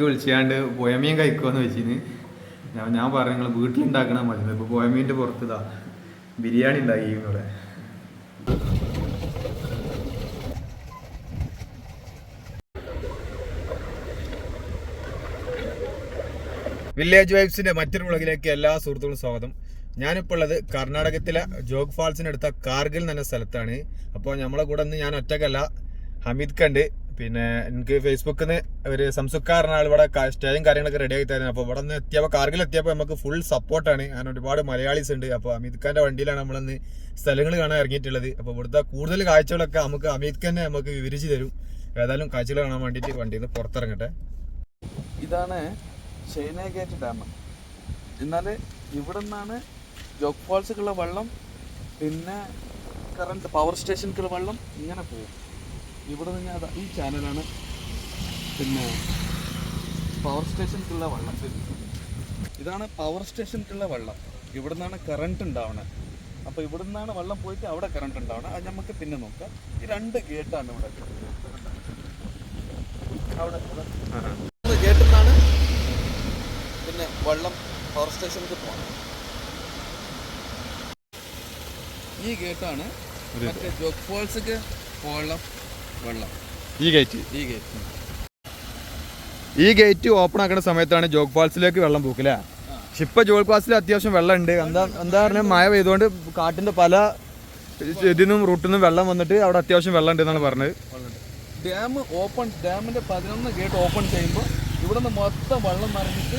എനിക്ക് വിളിച്ചാണ്ട് പോയമീൻ കഴിക്കുമെന്ന് വെച്ചിന് ഞാൻ ഞാൻ പറഞ്ഞു നിങ്ങൾ വീട്ടിലുണ്ടാക്കണ മതി. ഇപ്പോൾ പോയമീന്റെ പുറത്ത് ഇതാ ബിരിയാണി ഉണ്ടാക്കി ഇവിടെ. വില്ലേജ് വൈബ്സിന്റെ മറ്റൊരു വിളകിലേക്ക് എല്ലാ സുഹൃത്തുക്കളും സ്വാഗതം. ഞാനിപ്പോൾ ഉള്ളത് കർണാടകത്തിലെ ജോഗ് ഫാൾസിനടുത്ത കാർഗിൽ എന്ന സ്ഥലത്താണ്. അപ്പോൾ നമ്മളെ കൂടെ ഇന്ന് ഞാൻ ഒറ്റക്കല്ല ഹമീദ് കണ്ട് പിന്നെ എനിക്ക് ഫേസ്ബുക്കിൽ നിന്ന് ഒരു സംസുക്കാരനാൾ ഇവിടെ സ്റ്റേജും കാര്യങ്ങളൊക്കെ റെഡി ആക്കി തരുന്നത് അപ്പോൾ ഇവിടെ നിന്ന് എത്തിയപ്പോൾ കാർഗിൽ എത്തിയപ്പോൾ നമുക്ക് ഫുൾ സപ്പോർട്ടാണ് അങ്ങനെ ഒരുപാട് മലയാളീസ് ഉണ്ട്. അപ്പോൾ അമിത് ഖാന്റെ വണ്ടിയിലാണ് നമ്മളിന്ന് സ്ഥലങ്ങൾ കാണാൻ ഇറങ്ങിയിട്ടുള്ളത്. അപ്പോൾ ഇവിടുത്തെ കൂടുതൽ കാഴ്ചകളൊക്കെ നമുക്ക് അമിത് ഖാനെ നമുക്ക് വിവരിച്ച് തരും. ഏതായാലും കാഴ്ചകൾ കാണാൻ വേണ്ടിയിട്ട് വണ്ടിയിൽ നിന്ന് പുറത്തിറങ്ങട്ടെ. ഇതാണ് ഗേറ്റ് ഡാം എന്നാൽ ഇവിടെ നിന്നാണ് ജോക്ക് ഫാൾസിക്കുള്ള വെള്ളം പിന്നെ കറണ്ട് പവർ സ്റ്റേഷനിലേക്കുള്ള വെള്ളം ഇങ്ങനെ പോകും. ഇവിടെ നിന്ന് അതാ ഈ ചാനലാണ് പിന്നെ പവർ സ്റ്റേഷനിലുള്ള വെള്ളം. ഇതാണ് പവർ സ്റ്റേഷനിലുള്ള വെള്ളം. ഇവിടെ നിന്നാണ് കറണ്ട് ഉണ്ടാവണത് അപ്പോൾ ഇവിടെ നിന്നാണ് വെള്ളം പോയിട്ട് അവിടെ കറണ്ട് ഉണ്ടാവണം. അത് നമുക്ക് പിന്നെ നോക്കാം. ഈ രണ്ട് ഗേറ്റാണ് ഇവിടെ അവിടെ ഗേറ്റിൽ നിന്നാണ് പിന്നെ വെള്ളം പവർ സ്റ്റേഷനിലേക്ക് പോകണം ഈ ഗേറ്റാണ് മറ്റേ ജോക്ക് ഫാൾസിക്ക് പോകാനുള്ള വെള്ളം. ഈ ഗേറ്റ് ഈ ഗേറ്റ് ഈ ഗേറ്റ് ഓപ്പൺ ആക്കുന്ന സമയത്താണ് ജോഗ് ഫാൾസിലേക്ക് വെള്ളം പോക്കില്ല? പക്ഷെ ഇപ്പൊ ജോഗ് ഫാൾസിൽ അത്യാവശ്യം വെള്ളം ഉണ്ട് എന്താ എന്താ പറഞ്ഞാൽ മഴ പെയ്തുകൊണ്ട് കാട്ടിന്റെ പല ഇതിനും റൂട്ടിൽ നിന്നും വെള്ളം വന്നിട്ട് അവിടെ അത്യാവശ്യം വെള്ളം ഉണ്ട് എന്നാണ് പറഞ്ഞത്. ഡാം ഓപ്പൺ ഡാമിന്റെ പതിനൊന്ന് ഗേറ്റ് ഓപ്പൺ ചെയ്യുമ്പോൾ ഇവിടുന്ന് മൊത്തം വെള്ളം നിറഞ്ഞിട്ട്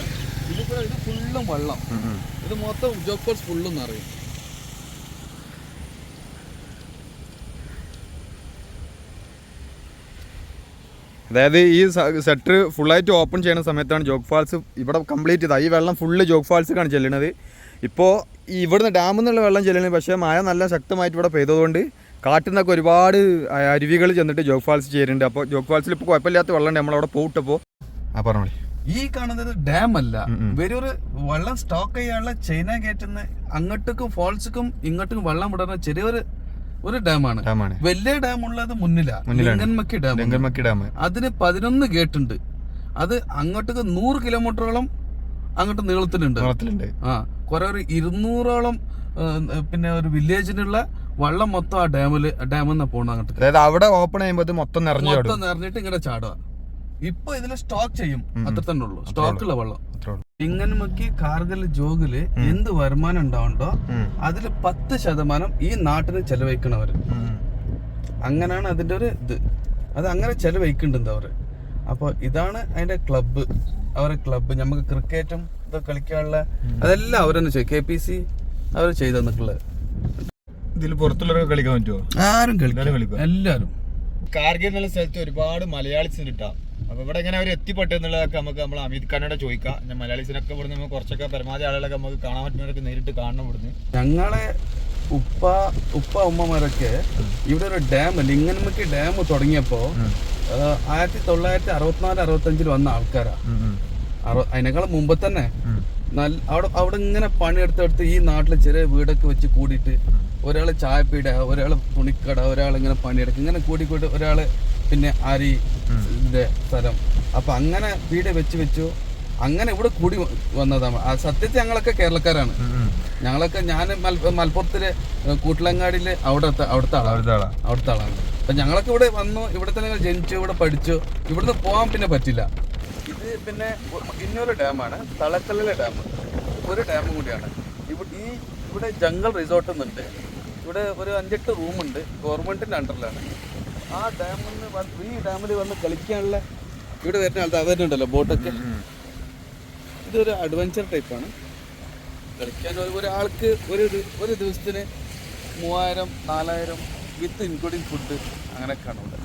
ഇത് ഇത് ഫുള്ളും വെള്ളം. ഇത് മൊത്തം ജോഗ് ഫാൾസ് ഫുള്ളും നിറയും. അതായത് ഈ സെറ്റർ ഫുള്ളായിട്ട് ഓപ്പൺ ചെയ്യുന്ന സമയത്താണ് ജോഗ് ഫാൾസ് ഇവിടെ കംപ്ലീറ്റ് ചെയ്തത്. ഈ വെള്ളം ഫുള്ള് ജോഗ് ഫാൾസിക്കാണ് ചെല്ലുന്നത്. ഇപ്പോൾ ഇവിടുന്ന് ഡാമിൽ നിന്നുള്ള വെള്ളം ചെല്ലുന്നത് പക്ഷേ മഴ നല്ല ശക്തമായിട്ട് ഇവിടെ പെയ്തതുകൊണ്ട് കാട്ടിൽ നിന്നൊക്കെ ഒരുപാട് അരുവികൾ ചെന്നിട്ട് ജോഗ് ഫാൾസ് ചേരുന്നുണ്ട്. അപ്പോൾ ജോഗ് ഫാൾസിൽ ഇപ്പോൾ കുഴപ്പമില്ലാത്ത വെള്ളം ഉണ്ട് നമ്മളവിടെ പോയിട്ടപ്പോൾ ആ പറഞ്ഞോളി. ഈ കാണുന്നത് ഡാം അല്ല. ഉം. വെള്ളം സ്റ്റോക്ക് ചെയ്യാനുള്ള ചൈന ഗേറ്റിൽ നിന്ന് അങ്ങോട്ടേക്കും ഫോൾസിക്കും ഇങ്ങോട്ടേക്കും വെള്ളം വിടുന്ന ചെറിയൊരു ഒരു ഡാമാണ്. വലിയ ഡാം ഉള്ളത് മുന്നിലാ. മുന്നിലാണ്. Linganamakki dam dam. അതിന് പതിനൊന്ന് ഗേറ്റ് ഉണ്ട് അത് അങ്ങോട്ടേക്ക് നൂറ് കിലോമീറ്ററോളം അങ്ങോട്ട് നീളത്തിലുണ്ട്. നീളത്തിലുണ്ട്. ആ കുറെ ഒരു ഇരുന്നൂറോളം പിന്നെ ഒരു വില്ലേജിനുള്ള വെള്ളം മൊത്തം ആ ഡാമിൽ ഡാമിൽ നിന്ന് പോകണം അങ്ങോട്ട്. അതായത് അവിടെ ഓപ്പൺ ചെയ്യുമ്പോൾ മൊത്തം നിറഞ്ഞു മൊത്തം നിറഞ്ഞിട്ട് ഇങ്ങനെ ചാടുക. ഇപ്പൊ ഇതിൽ സ്റ്റോക്ക് ചെയ്യും. അത്ര തന്നെ ഉള്ളൂ. സ്റ്റോക്കുള്ള വെള്ളം. ഇങ്ങനമക്ക് കാർഗിൽ ജോഗിൽ എന്ത് വരുമാനം ഉണ്ടാവുണ്ടോ അതിൽ അതിൽ പത്ത് ശതമാനം ഈ നാട്ടിന് ചെലവഴിക്കണവര്. അങ്ങനാണ് അങ്ങനെയാണ് അതിന്റെ ഒരു ഇത്. അത് അങ്ങനെ ചെലവഴിക്കുന്നുണ്ട് അവർ അപ്പോൾ ഇതാണ് അതിന്റെ ക്ലബ്ബ് അവരെ ക്ലബ്ബ് നമുക്ക് ക്രിക്കറ്റും ഇതൊക്കെ കളിക്കാനുള്ള അതെല്ലാം അവരെന്നെ ചെയ്യും. കെ പി സി അവർ ചെയ്തു തന്നിട്ടുള്ളത്. ഇതിൽ പുറത്തുള്ളവരൊക്കെ കളിക്കാൻ പറ്റുമോ ആരും എല്ലാവരും കളിക്കും. എല്ലാരും കാർഗിൽ എന്നുള്ള സ്ഥലത്ത് ഒരുപാട് മലയാളി കിട്ടാ അപ്പൊ ഇവിടെ എങ്ങനെ അവർ എത്തിപ്പെട്ടു എന്നുള്ളതൊക്കെ നമുക്ക് നമ്മൾ അമിത് ഖാനോട് ചോദിക്കാം. പിന്നെ മലയാളീസിനൊക്കെ ഇവിടുന്ന് നമുക്ക് കുറച്ചൊക്കെ പരമാവധി ആളുകളൊക്കെ നമുക്ക് കാണാൻ പറ്റുന്നവരൊക്കെ നേരിട്ട് കാണണം ഇവിടുന്ന്. ഞങ്ങളെ ഉപ്പ ഉപ്പ ഉമ്മമാരൊക്കെ ഇവിടെ ഒരു ഡാം ലിംഗൻമുക്കി ഡാം തുടങ്ങിയപ്പോ ആ, ആയിരത്തി തൊള്ളായിരത്തി അറുപത്തിനാല് അറുപത്തഞ്ചിൽ വന്ന ആൾക്കാരാ. അതിനേക്കാൾ മുമ്പ് തന്നെ. നല്ല അവിടെ അവിടെ ഇങ്ങനെ പണിയെടുത്തെടുത്ത് ഈ നാട്ടിൽ ചെറിയ വീടൊക്കെ വെച്ച് കൂടിയിട്ട് ഒരാൾ ചായപ്പീട ഒരാൾ തുണിക്കട ഒരാൾ ഇങ്ങനെ പണിയെടുക്കും. ഇങ്ങനെ കൂടി കൂടി ഒരാൾ പിന്നെ അരി ഇതിന്റെ സ്ഥലം അപ്പൊ അങ്ങനെ വീട് വെച്ച് വെച്ചു. അങ്ങനെ ഇവിടെ കൂടി വന്നതാണ് ആ സത്യത്തിൽ ഞങ്ങളൊക്കെ കേരളക്കാരാണ്. ഞങ്ങളൊക്കെ ഞാൻ മലപ്പുറത്തിൽ കൂട്ടിലങ്ങാടിയിൽ അവിടെ അവിടുത്തെ ആളാണ് അവിടുത്തെ ആളാ. ആളാണ്. അപ്പൊ ഞങ്ങളൊക്കെ ഇവിടെ വന്നു. ഇവിടെ തന്നെ ജനിച്ചു ഇവിടെ പഠിച്ചു. ഇവിടുന്ന് പോകാൻ പിന്നെ പറ്റില്ല. ഇത് പിന്നെ ഇന്നൊരു ഡാമാണ്. തളക്കല്ലിലെ ഡാം. ഒരു ഡാം കൂടിയാണ്. ഇവിടെ ഈ ഇവിടെ ജംഗൽ റിസോർട്ട് എന്നുണ്ട് ഇവിടെ ഒരു അഞ്ചെട്ട് റൂമുണ്ട്. ഗവൺമെന്റിന്റെ അണ്ടറിലാണ്. ആ ഡാമിൽ നിന്ന് വന്ന് ഈ ഡാമിൽ വന്ന് കളിക്കാനുള്ള ഇവിടെ വരുന്ന ആൾക്കാർ അവരുണ്ടല്ലോ ബോട്ടൊക്കെ. ഇതൊരു അഡ്വഞ്ചർ ടൈപ്പാണ് കളിക്കാൻ ഒരു- ഒരാൾക്ക് ഒരു ഒരു ദിവസത്തിന് മൂവായിരം നാലായിരം വിത്ത് ഇൻക്ലൂഡിങ് ഫുഡ് അങ്ങനെയൊക്കെയാണ് ഇവിടെ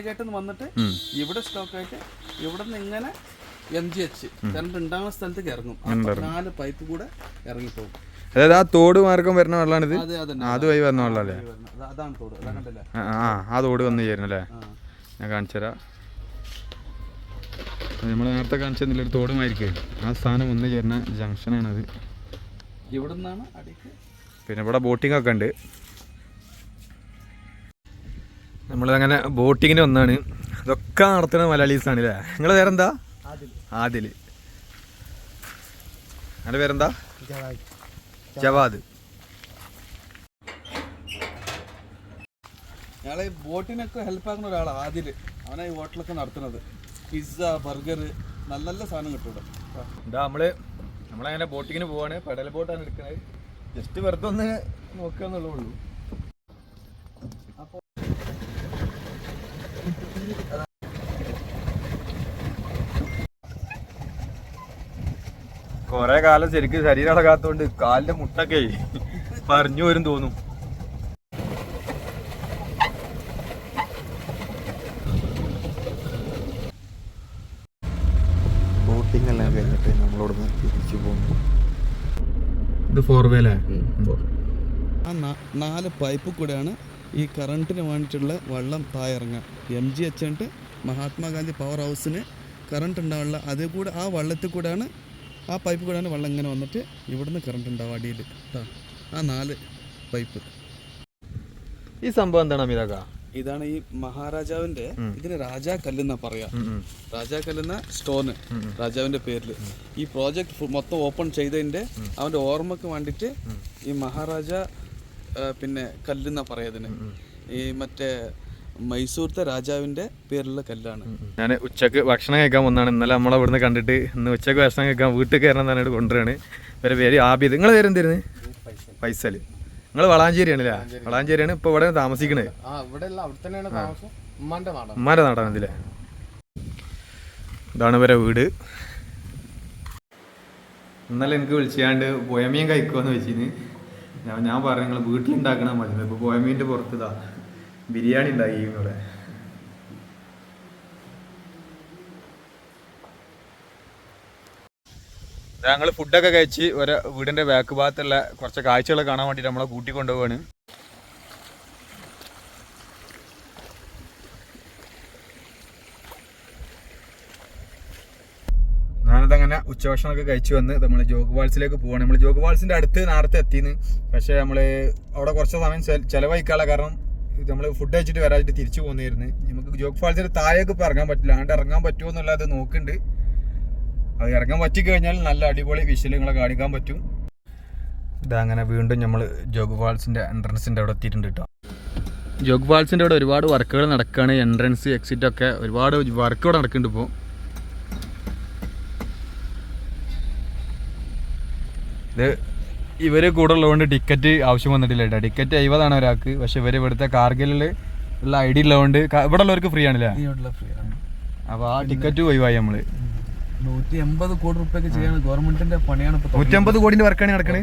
നിന്ന് വന്നിട്ട് ഇവിടെ സ്റ്റോക്ക് ആയിട്ട് ഇവിടെ നിന്ന് ഇങ്ങനെ എം ജി എച്ച് കറണ്ട് ഉണ്ടാകുന്ന സ്ഥലത്തേക്ക് ഇറങ്ങും നാല് പൈപ്പ് കൂടെ ഇറങ്ങിപ്പോകും. അതായത് ആ തോട് മാർഗം വരുന്ന വെള്ളമാണിത് അത് വഴി വരുന്ന വെള്ളമല്ലേ അതാണ് തോട്. അതാ കണ്ടല്ലേ? ആ ആ തോട് വന്ന് ചേരുന്നല്ലേ ഞാൻ കാണിച്ചു തരാം. നമ്മൾ നേരത്തെ കാണിച്ചതിൽ ഒരു തോടുമായിരിക്കും. ആ സ്ഥാനം വന്ന് ചേരുന്ന ജംഗ്ഷനാണത് ഇവിടെ നിന്നാണ് അടിക്ക് പിന്നെ ഇവിടെ ബോട്ടിംഗ് ഒക്കെ ഉണ്ട്. നമ്മളങ്ങനെ ബോട്ടിങ്ങിന് വന്നാണ്. ഇതൊക്കെ നടത്തുന്ന മലയാളീസാണ് അല്ലേ നിങ്ങളെ പേരെന്താ? ആദിൽ. അങ്ങനെ പേരെന്താ? ജവാദ്. ഞങ്ങളെ ബോട്ടിനൊക്കെ ഹെൽപ്പ് ആക്കുന്ന ഒരാളാണ് ആദിൽ. അവനാ ഈ ഹോട്ടലൊക്കെ നടത്തുന്നത്. പിസ്സ ബർഗർ നല്ല നല്ല സാധനം കിട്ടും ഇവിടെ. എന്താ നമ്മൾ നമ്മളങ്ങനെ ബോട്ടിങ്ങിന് പോവാണ്. പെഡൽ ബോട്ടാണ് എടുക്കുന്നത്. ജസ്റ്റ് വെറുതെ ഒന്ന് നോക്കുക എന്നുള്ളൂ കൊറേ കാലം ശരിക്കും ശരീരം ഇളകാത്തോണ്ട് കാലിന്റെ മുട്ടൊക്കെ പറഞ്ഞു വരും തോന്നും. ബോട്ടിംഗ് എല്ലാം കഴിഞ്ഞിട്ട് നമ്മളോടൊന്ന് തിരിച്ചു പോകുന്നു ഇത് ഫോർ വേലേ ആ നാല് പൈപ്പ് കൂടെയാണ് ഈ കറണ്ടിന് വേണ്ടിയിട്ടുള്ള വെള്ളം തായിറങ്ങുക എം ജി എച്ച് എന്നിട്ട് മഹാത്മാഗാന്ധി പവർ ഹൗസിന് കറണ്ട് ഉണ്ടാവുള്ള അതേ കൂടെ ആ വെള്ളത്തിൽ കൂടെയാണ് ആ പൈപ്പ് കൂടെയാണ് വെള്ളം ഇങ്ങനെ വന്നിട്ട് ഇവിടുന്ന് കറണ്ട് ഉണ്ടാവും അടിയിൽ? കേട്ടോ ആ നാല് പൈപ്പ്. ഈ സംഭവം എന്താണ് അമിതാക്ക ഇതാണ് ഈ മഹാരാജാവിന്റെ ഇതിന് രാജാ കല്ലെന്നാ പറയാ. രാജാ കല്ലെന്ന സ്റ്റോന് രാജാവിന്റെ പേരിൽ ഈ പ്രോജക്റ്റ് മൊത്തം ഓപ്പൺ ചെയ്തതിന്റെ അവന്റെ ഓർമ്മക്ക് വേണ്ടിട്ട് ഈ മഹാരാജ പിന്നെ കല്ലെന്നാ പറയാതിന് ഈ മറ്റേ മൈസൂർത്തെ രാജാവിന്റെ പേരിലുള്ള കല്ലാണ്. ഞാൻ ഉച്ചയ്ക്ക് ഭക്ഷണം കഴിക്കാൻ വന്നാണ്. ഇന്നലെ നമ്മൾ ഇവിടുന്ന് കണ്ടിട്ട് ഇന്ന് ഉച്ചയ്ക്ക് ഭക്ഷണം കഴിക്കാൻ വീട്ടിൽ കയറണം എന്നാണ് കൊണ്ടുവരാണ്. ഇവരെ പേര് ആബിദ്. നിങ്ങളെ പേരെന്തായിരുന്നു ഫൈസൽ. നിങ്ങൾ വളാഞ്ചേരിയാണ് അല്ലേ വളാഞ്ചേരിയാണ് ഇപ്പോൾ ഇവിടെ താമസിക്കണേ. ആ ഇവിടെ അവിടെ തന്നെയാണ് താമസം. ഉമ്മാന്റെ നാടാണ്. ഇതിലെ ഇതാണ് ഇവരെ വീട്. ഇന്നലെ എനിക്ക് വിളിച്ചാണ്ട് പോയമീൻ കഴിക്കുമെന്ന് വെച്ചിന് ഞാൻ ഞാൻ പറഞ്ഞു നിങ്ങൾ വീട്ടിലുണ്ടാക്കണ മതി. ഇപ്പോൾ പോയമീന്റെ പുറത്ത് ഇതാ ബിരിയാണി ഉണ്ടാക്കി ഇവിടെ. ഞങ്ങൾ ഫുഡൊക്കെ കഴിച്ച് ഒരു വീടിന്റെ ബാക്ക് ഭാഗത്തുള്ള കുറച്ച് കാഴ്ചകൾ കാണാൻ വേണ്ടിയിട്ട് നമ്മളെ കൂട്ടിക്കൊണ്ടുപോവാണ്. ഞാനതങ്ങനെ ഉച്ചഭക്ഷണമൊക്കെ കഴിച്ചു വന്ന് നമ്മൾ ജോഗ് വാൾസിലേക്ക് പോവാണ്. നമ്മൾ ജോഗ് വാൾസിന്റെ അടുത്ത് നേരത്തെ എത്തിയെന്ന് പക്ഷേ നമ്മൾ അവിടെ കുറച്ച് സമയം ചെലവഴിക്കാനുള്ള കാരണം നമ്മൾ ഫുഡ് കഴിച്ചിട്ട് വരാതിട്ട് തിരിച്ചു പോകുന്നതായിരുന്നു നമുക്ക് ജോഗ് ഫാൾസിൽ താഴേക്ക് ഇപ്പോൾ ഇറങ്ങാൻ പറ്റില്ല. അങ്ങോട്ട് ഇറങ്ങാൻ പറ്റുമോ എന്നുള്ളത് നോക്കുന്നുണ്ട്. അത് ഇറങ്ങാൻ പറ്റിക്കഴിഞ്ഞാൽ നല്ല അടിപൊളി വിശലുകളെ കാണിക്കാൻ പറ്റും. ഇതങ്ങനെ വീണ്ടും നമ്മൾ ജോഗ് ഫാൾസിന്റെ എൻട്രൻസിന്റെ അവിടെ എത്തിയിട്ടുണ്ട് കേട്ടോ ജോഗ് ഫാൾസിന്റെ അവിടെ ഒരുപാട് വർക്കുകൾ നടക്കുകയാണ് എൻട്രൻസ് എക്സിറ്റ് ഒക്കെ ഒരുപാട് വർക്ക് ഇവിടെ നടക്കുന്നുണ്ട് ഇപ്പോൾ ഇത് ഇവർ കൂടെ ഉള്ളതുകൊണ്ട് ടിക്കറ്റ് ആവശ്യം വന്നിട്ടില്ല കേട്ടോ. ടിക്കറ്റ് എഴുപതാണ് ഒരാൾക്ക്. പക്ഷെ ഇവർ ഇവിടുത്തെ കാർഗിലിൽ ഉള്ള ഐ ഡി ഉള്ളതുകൊണ്ട് ഇവിടെ ഉള്ളവർക്ക് ഫ്രീ ആണല്ലേ? ഫ്രീ ആണ്. അപ്പോൾ ആ ടിക്കറ്റ് ഒഴിവായി നമ്മൾ. നൂറ്റി എൺപത് കോടി റുപ്യൊക്കെ ചെയ്യാണ് ഗവൺമെന്റിന്റെ പണിയാണ് ഇപ്പൊ നൂറ്റമ്പത് കോടിന്റെ വർക്കാണ് നടക്കണേ?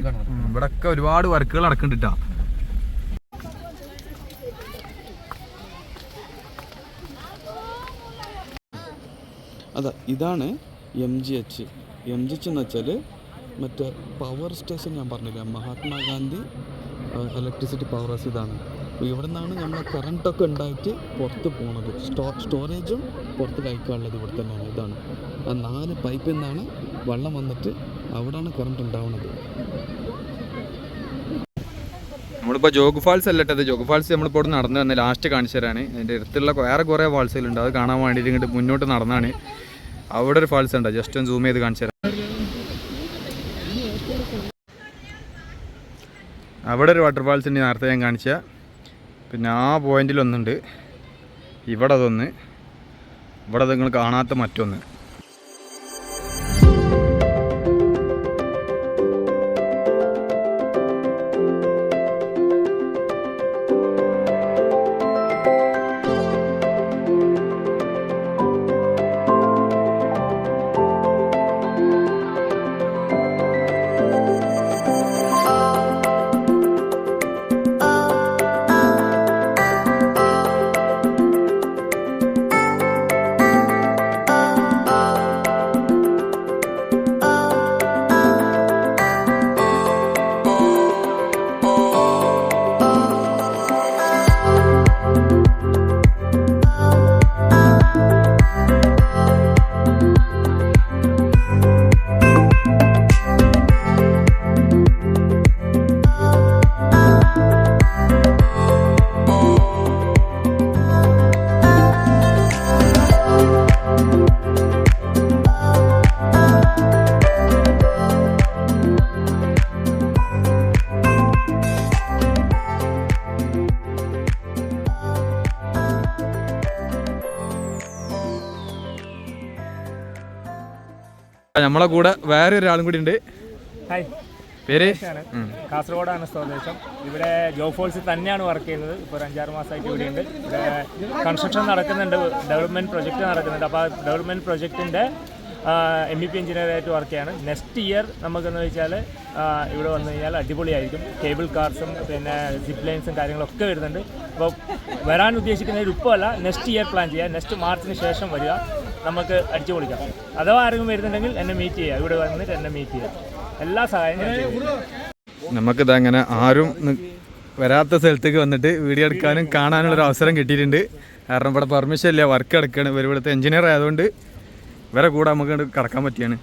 ഇവിടെ ഒക്കെ ഒരുപാട് വർക്കുകൾ നടക്കുന്നുണ്ട് ട്ടാ. അതാ ഇതാണ് M G H M G H എന്ന് വെച്ചാൽ മറ്റേ പവർ സ്റ്റേഷൻ ഞാൻ പറഞ്ഞില്ല? മഹാത്മാഗാന്ധി ഇലക്ട്രിസിറ്റി പവർ ഹൗസ് ഇതാണ്. ഇവിടെ നിന്നാണ് നമ്മളെ കറണ്ടൊക്കെ ഉണ്ടായിട്ട് പുറത്ത് പോണത്. സ്റ്റോ സ്റ്റോറേജും പുറത്ത് കഴിക്കാനുള്ളത് ഇവിടെ തന്നെയാണ്. ഇതാണ്. ആ നാല് പൈപ്പിൽ നിന്നാണ് വെള്ളം വന്നിട്ട് അവിടെയാണ് കറണ്ട് ഉണ്ടാവുന്നത്. നമ്മളിപ്പോൾ ജോഗ് ഫാൾസ് അല്ല അത് ജോഗ് ഫാൾസ് നമ്മളിപ്പോൾ ഇവിടെ നടന്നു തന്നെ ലാസ്റ്റ് കാണിച്ചു തരാണ് അതിന്റെ അടുത്തുള്ള വേറെ കുറേ ഫാൾസുകളുണ്ട് അത് കാണാൻ വേണ്ടിയിട്ട് ഇങ്ങോട്ട് മുന്നോട്ട് നടന്നാണ്. അവിടെ ഒരു ഫാൾസ് ഉണ്ട്. ജസ്റ്റ് ഒന്ന് സൂം ചെയ്ത് കാണിച്ചു തരാം അവിടെ ഒരു വാട്ടർഫാൾസ് ഉണ്ട് നേരത്തെ ഞാൻ കാണിച്ച. പിന്നെ ആ പോയിന്റിൽ ഒന്നുണ്ട്. ഇവിടെ അതൊന്ന്. ഇവിടെ നിങ്ങൾ കാണാത്ത മറ്റൊന്ന്. നമ്മളെ കൂടെ വേറെ ഒരാളും കൂടി ഉണ്ട്. ഹായ്. പേര്? ആണ്. കാസർഗോഡാണ് സ്വദേശം ഇവിടെ ജോബ് ഫോഴ്സിൽ തന്നെയാണ് വർക്ക് ചെയ്യുന്നത്. ഇപ്പോൾ ഒരു അഞ്ചാറ് മാസമായിട്ട് ഇവിടെയുണ്ട് ഇവിടെ കൺസ്ട്രക്ഷൻ നടക്കുന്നുണ്ട്. ഡെവലപ്മെന്റ് പ്രൊജക്റ്റ് നടക്കുന്നുണ്ട്. അപ്പോൾ ആ ഡെവലപ്മെന്റ് പ്രൊജക്റ്റിന്റെ എം ബി പി എഞ്ചിനീയറായിട്ട് വർക്ക് ചെയ്യാണ്. നെക്സ്റ്റ് ഇയർ നമുക്കെന്ന് വെച്ചാൽ ഇവിടെ വന്നു കഴിഞ്ഞാൽ അടിപൊളിയായിരിക്കും. കേബിൾ കാർസും പിന്നെ സിപ്പ് ലൈൻസും കാര്യങ്ങളൊക്കെ വരുന്നുണ്ട്. അപ്പോൾ വരാൻ ഉദ്ദേശിക്കുന്നതിൽ ഇപ്പോഴല്ല നെക്സ്റ്റ് ഇയർ പ്ലാൻ ചെയ്യുക നെക്സ്റ്റ് മാർച്ചിന് ശേഷം വരിക. നമുക്ക് അടിച്ചു പൊളിക്കാം. അഥവാ ആരെങ്കിലും വരുന്നുണ്ടെങ്കിൽ എന്നെ മീറ്റ് ചെയ്യുക. ഇവിടെ വന്നിട്ട് എന്നെ മീറ്റ് ചെയ്യുക. എല്ലാ സഹായങ്ങളും നമുക്കിത് അങ്ങനെ ആരും വരാത്ത സ്ഥലത്തേക്ക് വന്നിട്ട് വീഡിയോ എടുക്കാനും കാണാനുള്ള ഒരു അവസരം കിട്ടിയിട്ടുണ്ട്. കാരണം ഇവിടെ പെർമിഷൻ ഇല്ല വർക്ക് എടുക്കുകയാണ് ഇവർ ഇവിടുത്തെ എഞ്ചിനീയർ ആയതുകൊണ്ട് ഇവരെ കൂടെ നമുക്ക് കടക്കാൻ പറ്റിയാണ്.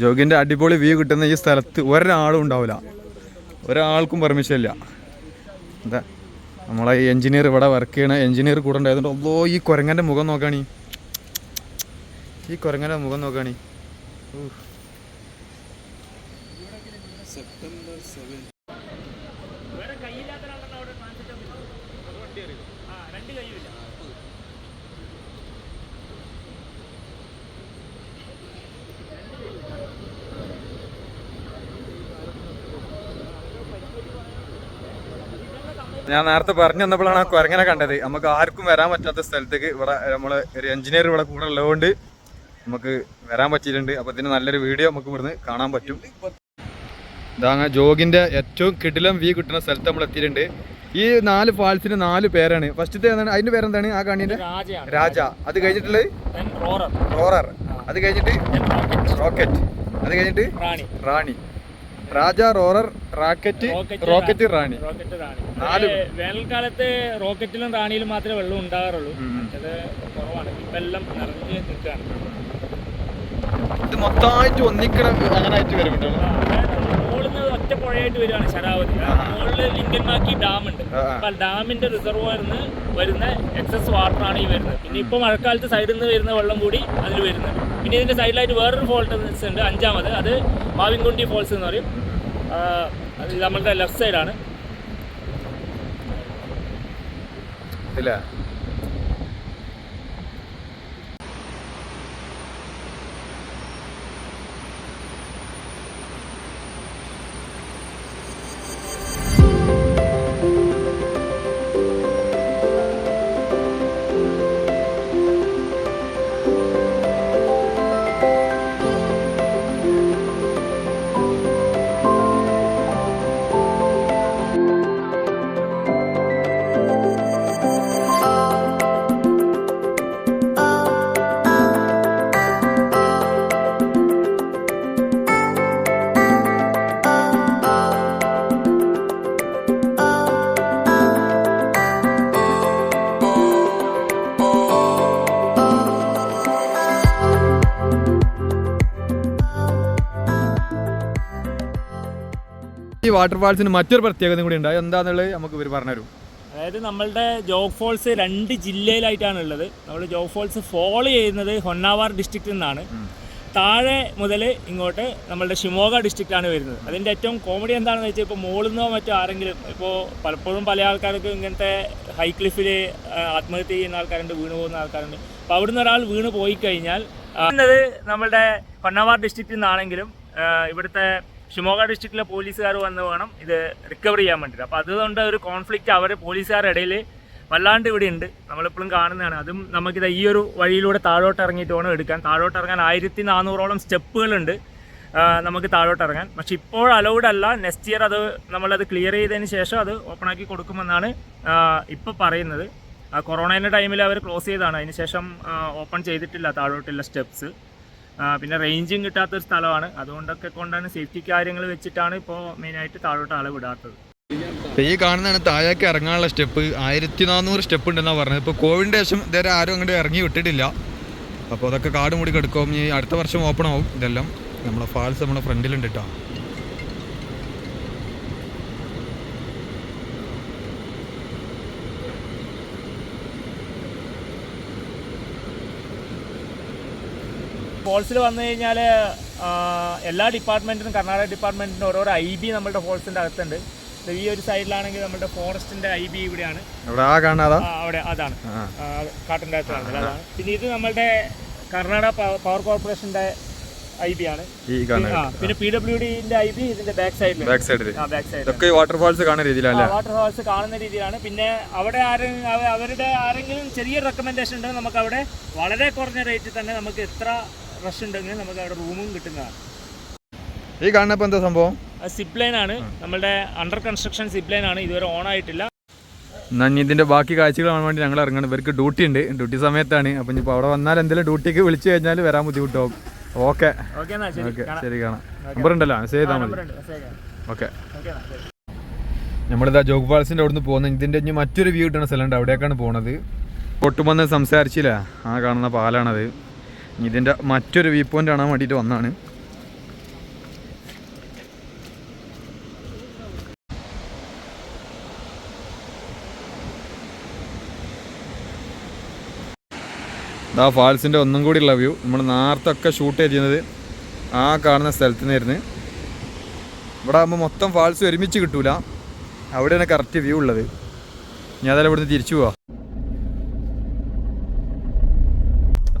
ജോഗിന്റെ അടിപൊളി വ്യൂ കിട്ടുന്ന ഈ സ്ഥലത്ത് ഒരാളും ഉണ്ടാവില്ല ഒരാൾക്കും പെർമിഷൻ ഇല്ല. എന്താ? നമ്മളെ എഞ്ചിനീയർ ഇവിടെ വർക്ക് ചെയ്യണ എഞ്ചിനീയർ കൂടെ ഉണ്ടായതുകൊണ്ട് ഒന്നോ ഈ കുരങ്ങന്റെ മുഖം നോക്കാണീ. ഈ കുരങ്ങന്റെ മുഖം നോക്കാണീ. സെപ്റ്റംബർ സെവൻ ഞാൻ നേരത്തെ പറഞ്ഞു വന്നപ്പോഴാണ് ആ കുരങ്ങനെ കണ്ടത്. നമുക്ക് ആർക്കും വരാൻ പറ്റാത്ത സ്ഥലത്തേക്ക് ഇവിടെ നമ്മൾ ഒരു എഞ്ചിനീയർ ഇവിടെ കൂടെ ഉള്ളതുകൊണ്ട് നമുക്ക് വരാൻ പറ്റിയിട്ടുണ്ട്. അപ്പോൾ ഇതിന് നല്ലൊരു വീഡിയോ നമുക്ക് ഇവിടുന്ന് കാണാൻ പറ്റും. ഇതാ ജോഗിന്റെ ഏറ്റവും കിടിലം വ്യൂ കിട്ടുന്ന സ്ഥലത്ത് നമ്മൾ എത്തിയിട്ടുണ്ട്. ഈ നാല് ഫാൾസിന് നാല് പേരാണ്. ഫസ്റ്റത്തെ എന്താണ് അതിന്റെ പേരെന്താണ് ആ കാണിന്റെ രാജ. അത് കഴിഞ്ഞിട്ടുള്ളത്? റോറർ അത് കഴിഞ്ഞിട്ട് റോക്കറ്റ് അത് കഴിഞ്ഞിട്ട് Rani Raja roarer racket rocket Rani. Rocket Rani. വേനൽക്കാലത്ത് റോക്കറ്റിലും റാണിയിലും മാത്രമേ വെള്ളം ഉണ്ടാകാറുള്ളൂ. അത് കുറവാണ്. ഇപ്പം എല്ലാം നിറഞ്ഞ് നിൽക്കുകയാണ്. ഇത് മൊത്തമായിട്ട് ഒന്നിക്കണം അങ്ങനെ ആയിട്ട് വരുന്നുണ്ടോ മുകളിൽ നിന്ന് ഒറ്റ പുഴയായിട്ട് വരികയാണ് ശരാവതി. മുകളിൽ ലിങ്കൻമാക്കി ഡാം ഉണ്ട്. അപ്പൊ ഡാമിന്റെ റിസർവോയറിൽ നിന്ന് വരുന്ന എക്സസ് വാട്ടർ ആണ് ഈ വരുന്നത്. പിന്നെ ഇപ്പൊ മഴക്കാലത്ത് സൈഡിൽ നിന്ന് വരുന്ന വെള്ളം കൂടി അതിൽ വരുന്നുണ്ട്. പിന്നെ ഇതിന്റെ സൈഡിലായിട്ട് വേറൊരു ഫോൾട്ട് ഉണ്ട് അഞ്ചാമത് അത് മാവിൻകുണ്ടി ഫോൾസ് എന്ന് പറയും. അത് നമ്മളുടെ ലെഫ്റ്റ് സൈഡാണ് ഇല്ല. ഈ വാട്ടർഫാൾസിന് മറ്റൊരു പ്രത്യേകത കൂടി ഉണ്ട്. എന്താണെന്നുള്ളത് നമുക്ക് ഇവർ പറഞ്ഞുതരും. അതായത് നമ്മളുടെ ജോഗ് ഫോൾസ് രണ്ട് ജില്ലയിലായിട്ടാണ് ഉള്ളത് നമ്മൾ ജോഗ് ഫോൾസ് ഫോളോ ചെയ്യുന്നത് ഹൊന്നാവാർ ഡിസ്ട്രിക്റ്റിൽ നിന്നാണ്. താഴെ മുതൽ ഇങ്ങോട്ട് നമ്മളുടെ ഷിമോഗ ഡിസ്ട്രിക്റ്റാണ് വരുന്നത്. അതിന്റെ ഏറ്റവും കോമഡി എന്താണെന്ന് വെച്ചാൽ ഇപ്പോൾ മുകളിൽ നിന്നോ മറ്റോ ആരെങ്കിലും ഇപ്പോൾ പലപ്പോഴും പല ആൾക്കാർക്ക് ഇങ്ങനത്തെ ഹൈ ക്ലിഫിൽ ആത്മഹത്യ ചെയ്യുന്ന ആൾക്കാരുണ്ട് വീണ് പോകുന്ന ആൾക്കാരുണ്ട്. അപ്പോൾ അവിടുന്ന് ഒരാൾ വീണ് പോയി കഴിഞ്ഞാൽ നമ്മളുടെ ഹൊന്നാവാർ ഡിസ്ട്രിക്റ്റിൽ നിന്നാണെങ്കിലും ഇവിടുത്തെ ഷിമോഗ ഡിസ്ട്രിക്റ്റിലെ പോലീസുകാർ വന്ന് വേണം ഇത് റിക്കവർ ചെയ്യാൻ വേണ്ടിയിട്ട്. അപ്പോൾ അതുകൊണ്ട് ഒരു കോൺഫ്ലിക്റ്റ് അവർ പോലീസുകാരുടെ ഇടയിൽ വല്ലാണ്ട് ഇവിടെ ഉണ്ട്. നമ്മളിപ്പോഴും കാണുന്നതാണ്. അതും നമുക്കിത് ഈ ഒരു വഴിയിലൂടെ താഴോട്ട് ഇറങ്ങിയിട്ട് വേണം എടുക്കാൻ. താഴോട്ട് ഇറങ്ങാൻ ആയിരത്തി നാനൂറോളം സ്റ്റെപ്പുകളുണ്ട് നമുക്ക് താഴോട്ട് ഇറങ്ങാൻ പക്ഷെ ഇപ്പോൾ അലൗഡ് അല്ല. നെക്സ്റ്റ് ഇയർ അത് നമ്മളത് ക്ലിയർ ചെയ്തതിന് ശേഷം അത് ഓപ്പൺ ആക്കി കൊടുക്കുമെന്നാണ് ഇപ്പോൾ പറയുന്നത്. കൊറോണേന്റെ ടൈമിൽ അവർ ക്ലോസ് ചെയ്തതാണ്. അതിന് ശേഷം ഓപ്പൺ ചെയ്തിട്ടില്ല താഴോട്ടുള്ള സ്റ്റെപ്സ്. പിന്നെ റേഞ്ചും കിട്ടാത്തൊരു സ്ഥലമാണ്. അതുകൊണ്ടൊക്കെ കൊണ്ടാണ് സേഫ്റ്റി കാര്യങ്ങൾ വെച്ചിട്ടാണ് ഇപ്പോൾ മെയിനായിട്ട് താഴോട്ട് ആളെ വിടാത്തത്. ഈ കാണുന്നതാണ് താഴേക്ക് ഇറങ്ങാനുള്ള സ്റ്റെപ്പ് ആയിരത്തി നാനൂറ് സ്റ്റെപ്പ് ഉണ്ടെന്നാണ് പറഞ്ഞത്. ഇപ്പോൾ കോവിഡിന്റെ ശേഷം ഇതുവരെ ആരും അങ്ങോട്ട് ഇറങ്ങി വിട്ടിട്ടില്ല. അപ്പോൾ അതൊക്കെ കാട് മൂടി കിടക്കും. ഈ അടുത്ത വർഷം ഓപ്പൺ ആവും ഇതെല്ലാം. നമ്മളെ ഫാൾസ് നമ്മളെ ഫ്രണ്ടിലുണ്ട് കേട്ടോ ഫോൾസിൽ വന്നു കഴിഞ്ഞാൽ എല്ലാ ഡിപ്പാർട്ട്മെന്റിനും കർണാടക ഡിപ്പാർട്ട്മെന്റിനും ഓരോരോ ഐ ബി നമ്മുടെ ഫോൾസിന്റെ അകത്തുണ്ട്. ഈ ഒരു സൈഡിലാണെങ്കിൽ നമ്മുടെ ഫോറസ്റ്റിന്റെ ഐ ബി ഇവിടെയാണ്. അവിടെ അതാണ്. കാട്ടിന്റെ അതാണ്. പിന്നെ ഇത് നമ്മളുടെ കർണാടക പവർ കോർപ്പറേഷന്റെ ഐ ബി ആണ്. പിന്നെ പി ഡബ്ല്യു ഡിന്റെ ഐ ബി ഇതിന്റെ ബാക്ക് സൈഡിൽ ബാക്ക് സൈഡിൽ ബാക്ക് സൈഡിൽ വാട്ടർഫാൾസ് കാണുന്ന രീതിയിലാണ് വാട്ടർഫാൾസ് കാണുന്ന രീതിയിലാണ്. പിന്നെ അവിടെ ആരെങ്കിലും അവരുടെ ആരെങ്കിലും ചെറിയ റെക്കമെൻഡേഷൻ ഉണ്ടെങ്കിൽ നമുക്ക് അവിടെ വളരെ കുറഞ്ഞ റേറ്റിൽ തന്നെ നമുക്ക് എത്ര റഷ് ഉണ്ടെങ്കിൽ നമുക്ക് അവിടെ റൂമും കിട്ടുന്നതാണ്. ഈ കാണുന്ന എന്താ സംഭവം? സിപ്പ് ലൈൻ ആണ്. നമ്മുടെ അണ്ടർ കൺസ്ട്രക്ഷൻ സിപ്പ് ലൈൻ ആണ്. ഇതുവരെ ഓൺ ആയിട്ടില്ല. എന്നാ ഇനി ഇതിന്റെ ബാക്കി കാഴ്ചകൾ കാണാൻ വേണ്ടി ഞങ്ങൾ ഇറങ്ങണം ഇവർക്ക് ഡ്യൂട്ടി ഉണ്ട്. ഡ്യൂട്ടി സമയത്താണ്. അപ്പം ഇനിയിപ്പോൾ അവിടെ വന്നാൽ എന്തെങ്കിലും ഡ്യൂട്ടിക്ക് വിളിച്ചു കഴിഞ്ഞാൽ വരാൻ ബുദ്ധിമുട്ടാവും. ഓക്കെ. ശരി. കാണാം. നമ്പർ ഉണ്ടല്ലോ. മെസ്സേജ് ചെയ്താൽ മതി. ഓക്കെ. നമ്മളിതാ ജോഗ് ഫാൾസിന്റെ അവിടുന്ന് പോകുന്നത്. ഇതിന്റെ ഇനി മറ്റൊരു വ്യൂ കിട്ടുന്ന സ്ഥലമുണ്ട്. അവിടേക്കാണ് പോണത്. പൊട്ടുമെന്ന് സംസാരിച്ചില്ല. ആ കാണുന്ന പാലാണത് ഇതിന്റെ മറ്റൊരു വ്യൂ പോയിന്റ് കാണാൻ വേണ്ടിയിട്ട് വന്നാണ്. ആ ഫാൾസിന്റെ ഒന്നും കൂടി കൂടിയുള്ള വ്യൂ. നമ്മൾ നേരത്തൊക്കെ ഷൂട്ട് ചെയ്യുന്നത് ആ കാണുന്ന സ്ഥലത്ത് നിന്നായിരുന്നു ഇവിടെ ആകുമ്പോൾ മൊത്തം ഫാൾസ് ഒരുമിച്ച് കിട്ടൂല. അവിടെയാണ് കറക്റ്റ് വ്യൂ ഉള്ളത്. ഞാൻ അതായത് ഇവിടുന്ന് തിരിച്ചു പോവാ.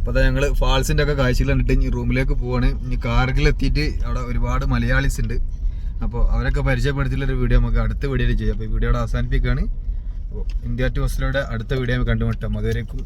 അപ്പോൾ ഞങ്ങൾ ഫാൾസിന്റെ ഒക്കെ കാഴ്ചകൾ കണ്ടിട്ട് ഇനി റൂമിലേക്ക് പോവാണ്. ഇനി കാർഗിൽ എത്തിയിട്ട് അവിടെ ഒരുപാട് മലയാളീസ് ഉണ്ട്. അപ്പോൾ അവരൊക്കെ പരിചയപ്പെടുത്തിയുള്ള ഒരു വീഡിയോ നമുക്ക് അടുത്ത വീഡിയോയിൽ ചെയ്യാം. അപ്പോൾ ഈ വീഡിയോയുടെ അവസാനിപ്പിക്കുകയാണ്. അപ്പോൾ ഇന്ത്യ ടു അടുത്ത വീഡിയോ കണ്ടുമുട്ടാം. അതുവരേക്കും